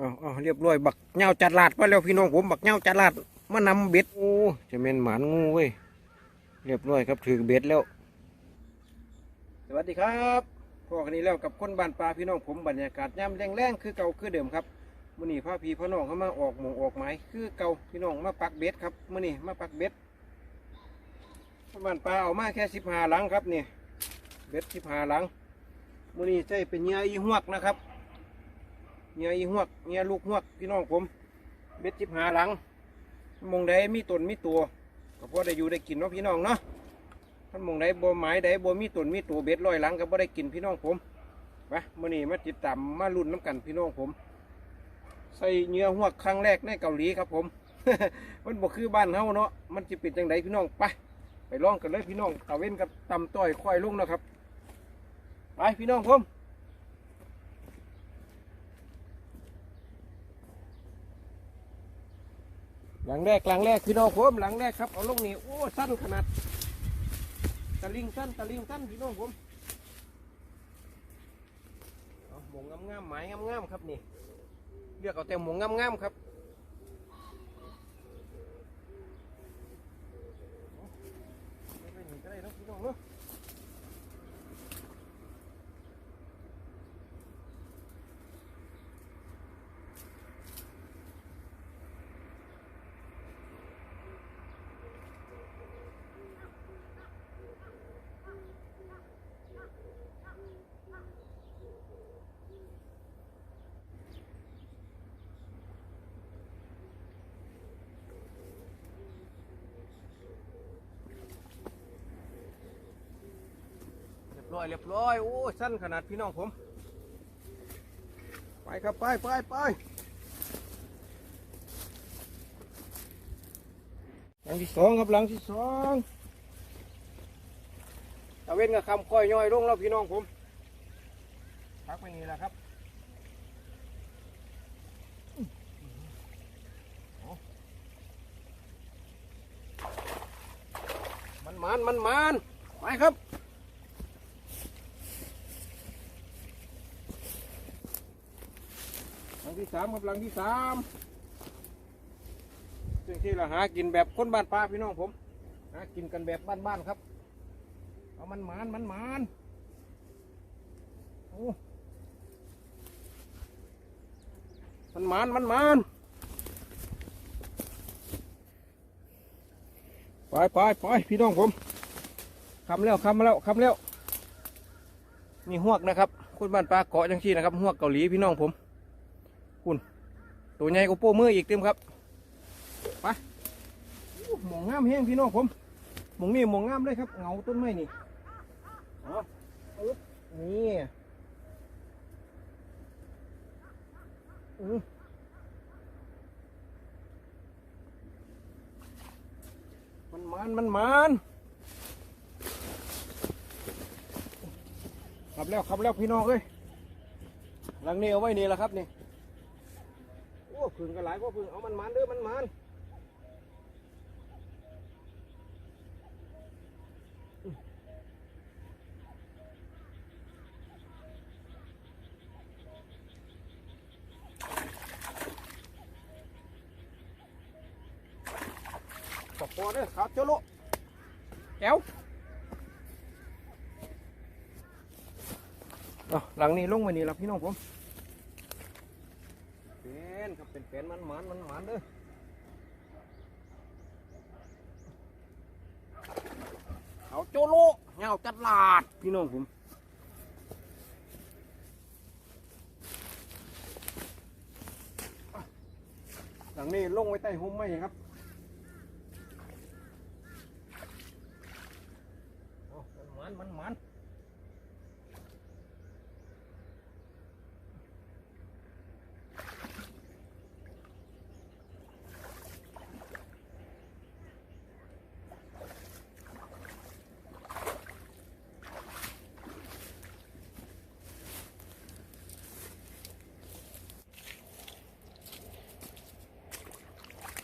อ๋อเรียบร้อยบักเงาจัดลาดมาแล้วพี่น้องผมบักเงาจัดลาดมานำเบ็ดโอ้จะเป็นหมานงูเว้ยเรียบร้อยครับถือเบ็ดแล้ว สวัสดีครับพวกนี้แล้วกับคนบ้านปลาพี่น้องผมบรรยากาศย่ำแรงๆคือเก่าคือเดิมครับมื่อนี้พาพี่พ่อน้องเขามาออกหมองออกไม้คือเก่าพี่น้องมาปักเบ็ดครับมื่อนี้มาปักเบ็ดบ้านปลาเอามาแค่สิบห้าหลังครับนี่เบ็ดสิบห้าหลังมื่อนี้ใช่เป็นเหยื่ออีหวกนะครับ เหยื่ออีหวกเหยื่อลูกหวกพี่น้องผมเบ็ดสิบหาหลังมงใดมีตนมีตัวก็พอได้อยู่ได้กินเนาะพี่น้องเนาะท่านมงใดบ่หมายใดบ่มีตนมีตัวเบ็ดลอยหลังก็บ่ได้กินพี่น้องผมไปมื้อนี้มาติดตามมาลุ้นน้ำกันพี่น้องผม ใส่เนื้อหวกครั้งแรกในเกาหลีครับผม มันบ่คือบ้านเฮาเนาะมันจะเป็นจังไดพี่น้องไปไปลองกันเลยพี่น้องตะเว้นกับตำต้อยค่อยลุงนะครับไปพี่น้องผม หลังแรกหลังแรกพี่น้องผมหลังแรกครับเอาลงนี่โอ้สั้นขนาดตะลิงสั้นตะลิงสั้นพี่น้องผมหมงงามๆหมายงามๆครับนี่เลือกเอาแต่หมงงามๆครับไม่ไปหนีก็ได้เนาะพี่น้องเนาะ อยเรียบร้อยโอ้สั้นขนาดพี่น้องผม ไปครับไปไปไปหลังที่สองครับหลังที่สองตะเว้นกับคำค่อยย่อยลงแล้วพี่น้องผมพักไปนี่แหละครับมันมันมันมันไปครับ หลัง ที่สามครับหลังที่สามซึ่งที่เราหากินแบบคนบ้านป่าพี่น้องผมหากินกันแบบบ้านๆครับ เอามันหมานมันหมานโอ้มันหมานมันหมานไปไปไปพี่น้องผมคำแล้วคำแล้วคำแล้วนี่หวกนะครับคนบ้านปลาเกาะจังที่นะครับหวกเกาหลีพี่น้องผม คุณตัวใหญ่กว่าโป้มืออีกเต็มครับไปหมองงามแห้งพี่น้องผมหมองนี่หมองงามเลยครับเงาต้นไม้นี่อาอึ๊บนี่อือมันมันมันมันขับแล้วขับแล้วพี่น้องเอ้ยหลังนี้เอาไว้นี่แหละครับนี่ อ้พึ่งกันหลายพวกพึ่งเอามันมันเด้อมันมันขอบคอเด้อครับเจ้าโลแก้วเอาหลังนี้ลงไปนี่ละพี่น้องผม นครับเป็นแผนมันหมานมันหมานเด้อเอาโจโลเงาจัดลาดพี่น้องผมหลังนี้ลงไว้ใต้หุ้มไม้ครับเอามันมันมัน ห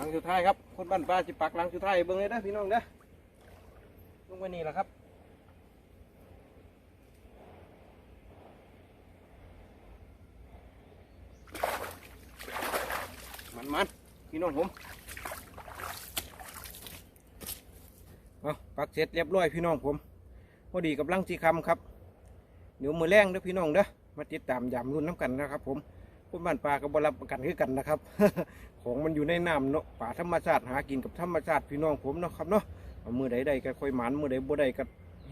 ลังสุดท้ายครับคนบ้านปลาจิปักหลังสุดท้ายเบิ่งเลยนะพี่น้องเด้อลงไปนี่แหละครับมันมันพี่น้องผมเอาปักเสร็จเรียบร้อยพี่น้องผมพอดีกับลังสีคำครับเดี๋ยวมือแรงเด้อพี่น้องเด้อมาติดตามยามรุ่นน้ำกันนะครับผม คนบ้านปลากับบรับประกันคือกันนะครับ ของมันอยู่ในน้ำเนาะป่าธรรมชาติหากินกับธรรมชาติพี่น้องผมเนาะครับเนาะมือใดใดๆก็ค่อยหมันมือใดบ่ใดก็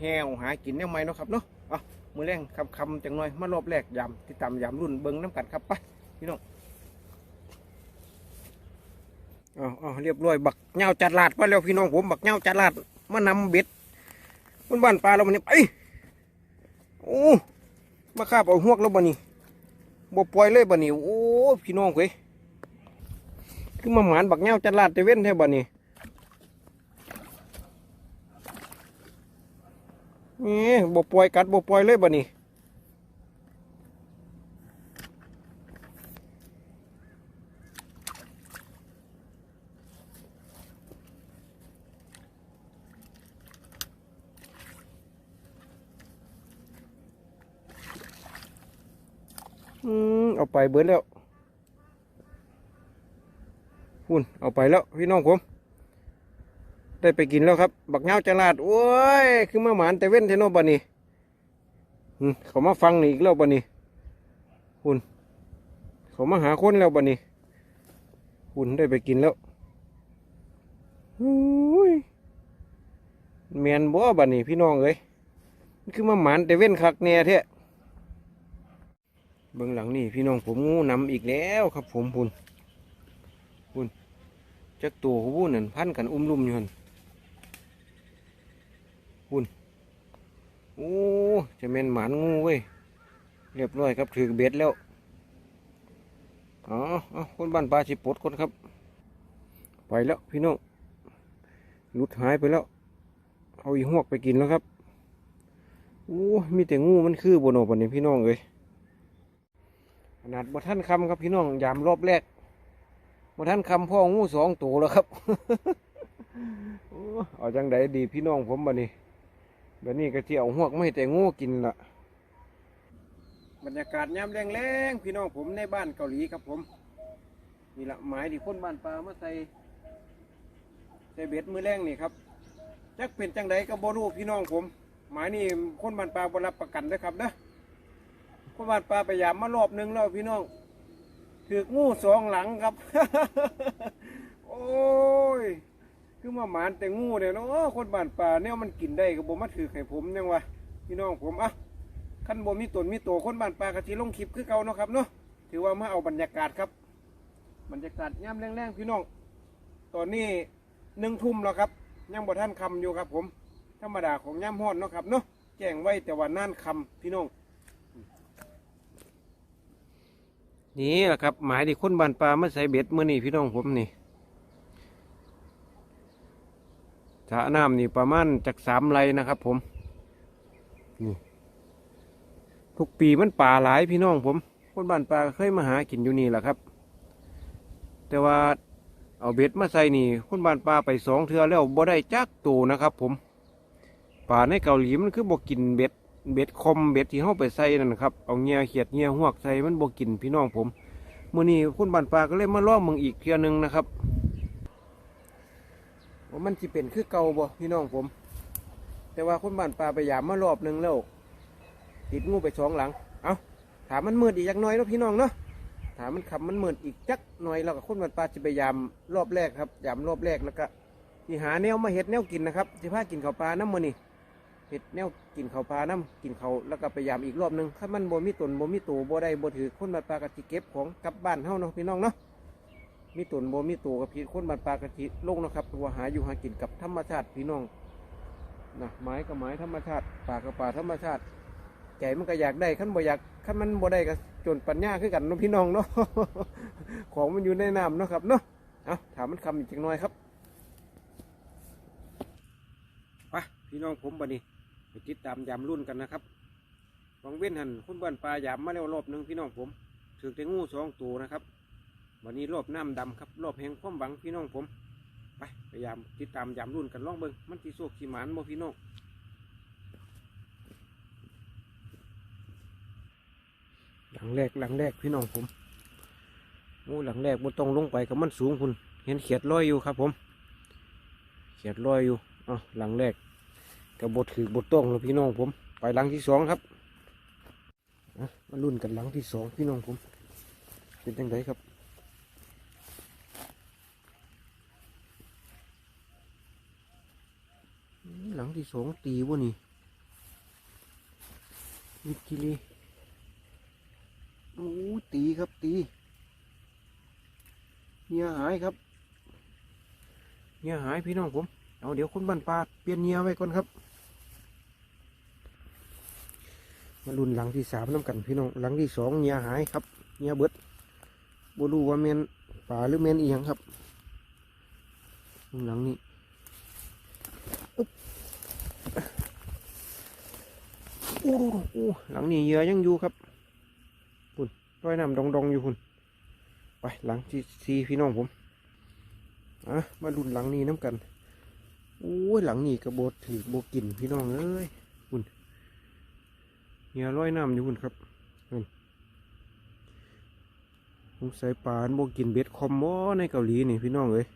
แห้วหากินแนวใหม่เนาะครับเนาะเอามือแรงคำคำจังหน่อยมารอบแรกยามติดตามยามรุ่นเบิ้งน้ำกันครับไปพี่น้องอาเอเรียบร้อยบักเหงาจัดลาดมาแล้วพี่น้องผมบักเหงาจัดลาดมานำเบ็ดคนบ้านปลาเรามันนี่ไปโอ้มาคาบเอาหวกแล้วบ่นี่ บ่ปล่อยเลยบ่นี่โอ้พี่น้องเว้ยคือมาหมานบักเงาจัดลาดเตเว้นแท้บ่นี่นี่บ่ปล่อยกัดบ่ปล่อยเลยบ่นี่อืม เอาไปเบิดแล้วหุ่นเอาไปแล้วพี่น้องผม ได้ไปกินแล้วครับ บักเงาจลาดโอ้ยคือมาหมานแต่เว้นเทโนบันนี่อืมเขามาฟังนี่อีกแล้วบันนี่หุ่นเขามาหาคนแล้วบันนี่หุ่นได้ไปกินแล้วอุ้ยเมียนบ่บันนี่พี่น้องเอ้ยมันคือมาหมานแต่เว้นคักแน่แท้ เบื้องหลังนี่พี่น้องผมงูนำอีกแล้วครับ ผมพุ่นจักตัวเขาพูดนั่นพันกันอุ้มลุ่มอยู่หันหุ่นโอ้จะเป็นหมานงูเว้ยเรียบร้อยครับถือเบ็ดแล้วอ๋อคนบ้านปลาสิปดคนครับ ไปแล้วพี่น้องหลุดหายไปแล้ว เอาอีหวกไปกินแล้วครับโอ้มีแต่งูมันคือบนโอปันนี้พี่น้องเอ้ย นาดบท่านคำครับพี่น้องยามรอบแรกมาท่านคำพ่องูสองตัวแล้วครับอ้เอาจังไดดีพี่น้องผมบันนี้บันนี้ก็เที่ยวหวกไม่แต่งูกินละบรรยากาศยามแรงๆพี่น้องผมในบ้านเกาหลีครับผมนี่ละหมายที่คนบ้านปลามาใส่ใส่เบ็ดมือแรงนี่ครับจักเป็นจังไดก็บ่รู้พี่น้องผม หมายนี่คนบ้านปลาบ่รับประกันนะครับนะ คนบ้านปลาพยายามมารอบหนึ่งแล้วพี่น้องถือกงูสองหลังครับ โอ้ย คือมาหมานแต่งูเนี่ยเนาะคนบ้านป่าเนี่ยมันกินได้ก็บ่มาถือให้ผมยังวะพี่น้องผมอะขั้นบ่มีตนมีโตคนบ้านป่ากะทิลงคลิปคือเก่าเนาะครับเนาะถือว่ามาเอาบรรยากาศครับ บรรยากาศย่ำแรงๆพี่น้อง ตอนนี้หนึ่งทุ่มแล้วครับยังบ่ท่านคำอยู่ครับผม ธรรมดาของย่ำฮ้อนเนาะครับเนาะแจ้งไว้แต่ว่าน่านคำพี่น้อง นี่แหละครับ หมายที่คนบานปลามาใส่เบ็ดเมื่อนี่พี่น้องผมนี่สระน้ำนี่ประมาณจากสามไรนะครับผมนี่ทุกปีมันป่าหลายพี่น้องผม คนบ้านปลาเคยมาหากินอยู่นี่แหละครับ แต่ว่าเอาเบ็ดมาใส่นี่ คนบ้านปลาไปสองเทือแล้วบ่ได้จักตูนะครับผมป่าในเกาหลีมันคือบ่กินเบ็ด เบ็ดคมเบ็ดที่เข้าไปใส่นั่นนะครับเอาเงียเขียดเงียหวกใส่มันบวกินพี่น้องผมมื่อนี้คุณบ้านปลาก็เลยมาล่อมึงอีกเทียหนึงนะครับว่ามันจะเป็นคือเก่าบ่พี่น้องผม แต่ว่าคุณบ้านปลาไปยามมารอบหนึงแล้วติดงูไปสองหลัง เอาถามมันมืดอีกจักหน่อยเนาะพี่น้องเนาะถามมันขับมันมืดอีกจักหน่อยแล้วก็คุณบ้านปลาจะไปยามรอบแรกครับยามรอบแรกแล้วก็ที่หาแนวมาเห็ดแนวกินนะครับจะพากินข้าวปลาน้ำมือนี่ เห็ดแนวกินเขาวปลาน้ำกินเขาแล้วก็พยายามอีกรอบหนึงถ้ามันบ่มีตุนบ่มีตูบ่ได้บ่ถือคนบ้านปลากระทิเก็บของกลับบ้านเฮาเนาะพี่น้องเนาะมีตุนบ่มีตูกับพี่คนบ้านปลากระทิลงเนาะครับตัวหาอยู่หากินกับธรรมชาติพี่น้องนะไม้กับไม้ธรรมชาติป่ากับป่าธรรมชาติใจมันก็อยากได้ขั้นบ่อยากขั้นมันบ่ได้ก็จนปัญญาคือกันเนาะพี่น้องเนาะของมันอยู่ในน้ำเนาะครับเนาะเอาถามมันคำอีกจังน่อยครับไปพี่น้องผมบัดนี้ ไปติดตามยามรุ่นกันนะครับวังเว้นหันคุณบ้านปลายามมาแล้วรอบหนึ่งพี่น้องผมถือแต่งูสองตัวนะครับ วันนี้รอบน้ำดำครับรอบแห่งความหวังพี่น้องผมไปพยายามติดตามยามรุ่นกันล่องเบิงมันสีโศกสีหมานบ่พี่น้องหลังแรกหลังแรกพี่น้องผมโอ้หลังแรกบ่ต้องลงไปกับมันสูงคุณเห็นเขียดลอยอยู่ครับผม เขียดลอยอยู่อ๋อหลังแรก กับบทถือบทต้องแล้วพี่น้องผม ไปหลังที่สองครับมาลุ้นกันหลังที่สองพี่น้องผม เป็นยังไงครับหลังที่สองตีวะนี่วิกิลีโอ้ตีครับตีเนียหายครับเนียหายพี่น้องผม เอาเดี๋ยวคนบ้านปลาเปลี่ยนเนียไว้ก่อนครับ มาลุ้นหลังที่สามน้ำกันพี่น้องหลังที่สองเนียหายครับเนียเบิดบ่รู้ว่าเมนป่าหรือเมนเอียงครับหลังนี้โอ้โหหลังนี้เยื่อยังอยู่ครับคุณร้อยน้ำดองๆอยู่คุณไปหลังที่สี่พี่น้องผมอะมาลุ้นหลังนี้น้ำกันโอ้ยหลังนี้กระโบดถือโบกินพี่น้องเอ้ย เหยื่อร้อยน้ำอยู่คุณครับสงสัยปลาโบกินเบ็ดคอมมอในเกาหลีนี่พี่น้องเอ้ย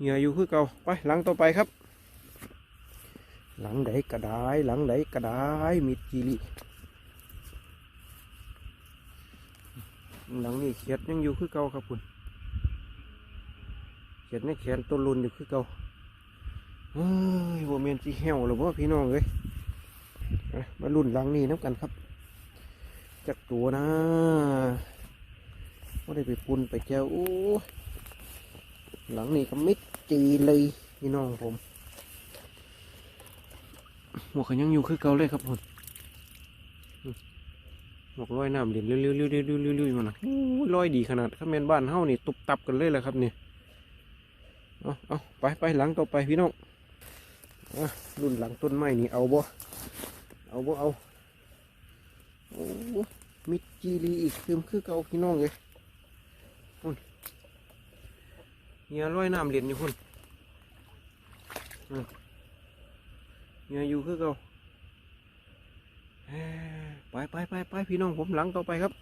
เหยื่ออยู่คือเก่าไปหลังต่อไปครับ หลังไหนก็ได้หลังไหนก็ได้มิดจิริหลังนี้เขียดยังอยู่คือเก่าครับคุณเขียดในแขนต้นรุนอยู่คือเก่าเฮ้ยโบเมนจีเหี่ยวหรือว่าพี่น้องเอ้ย มาลุ่นหลังนี้น้ำกันครับ จักตัวนะว่าได้ไปปุ่นไปแก้วโอ้หลังนี้ก็มิดจีเลยพี่น้องผมหมวกยังอยู่คือเก่าเลยครับผมหมวกลอยน้ำเด่นเรื่อยๆเรื่อยๆอยๆเรื่อยๆมันนะลอยดีขนาดข้าแมนบ้านเฮานี่ตุบตับกันเลยแหละครับนี่เอาเอาไปไปหลังต่อไปพี่น้องอรุ่นหลังต้นไม้นี่เอาบ่ เอาบ่เอาโอ้มิดจีรีอีกคือคือเก่าพี่น้องเลยพุ่นเฮียลอยน้ำเด่นอยู่พุ่นเนี่ยอยู่คือเก่าเอ้ยไปไปไปไปพี่น้องผมหลังต่อไปครับ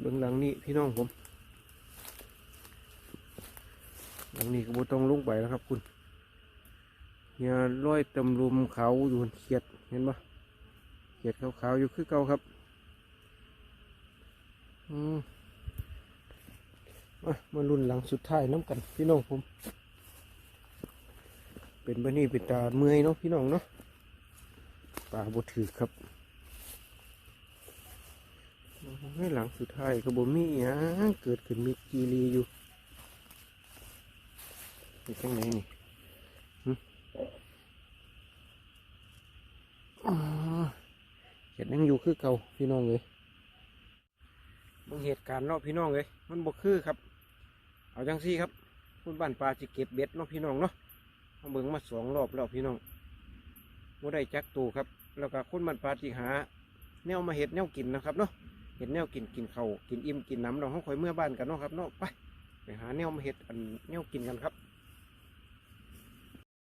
เบื้องหลังนี้พี่น้องผม หลังนี้ก็บ่ต้องลงไปแล้วครับ คุณเนี่ยร้อยตำรุมเขาอยู่บนเขียด เห็นปะเขียดขาวๆอยู่คือเก่าครับอืมมามารุ่นหลังสุดท้ายน้ำกันพี่น้องผม เป็นบะนี่เป็นตาเมื่อยเนาะพี่น้องเนาะปลาบดถือครับให้หลังสุดท้ายก็บ่มีหยังเกิดขึ้นมีกีรีอยู่ยู่ตรงไหนนี่หึอ๋อ เห็ดยังอยู่คือเก่าพี่น้องเลยบางเหตุการณ์เนาะพี่น้องเลยมันบ่คือครับ เอาจังซี่ครับคุณบ้านปลาจิเก็บเบ็ดเนาะพี่น้องเนาะเอาเบิ่งมาสองรอบแล้วพี่น้องบ่ได้จักตูครับ แล้วก็คุณมันปลาจิหา แนวมาเห็ดแนวกินนะครับเนาะเห็ดแนวกินกินเขาวกินอิ่มกินน้ำเราเขาคอยเมื่อบ้านกันเนาะครับเนาะไปไปหาแนวมาเห็ดอันแนวกินกันครับ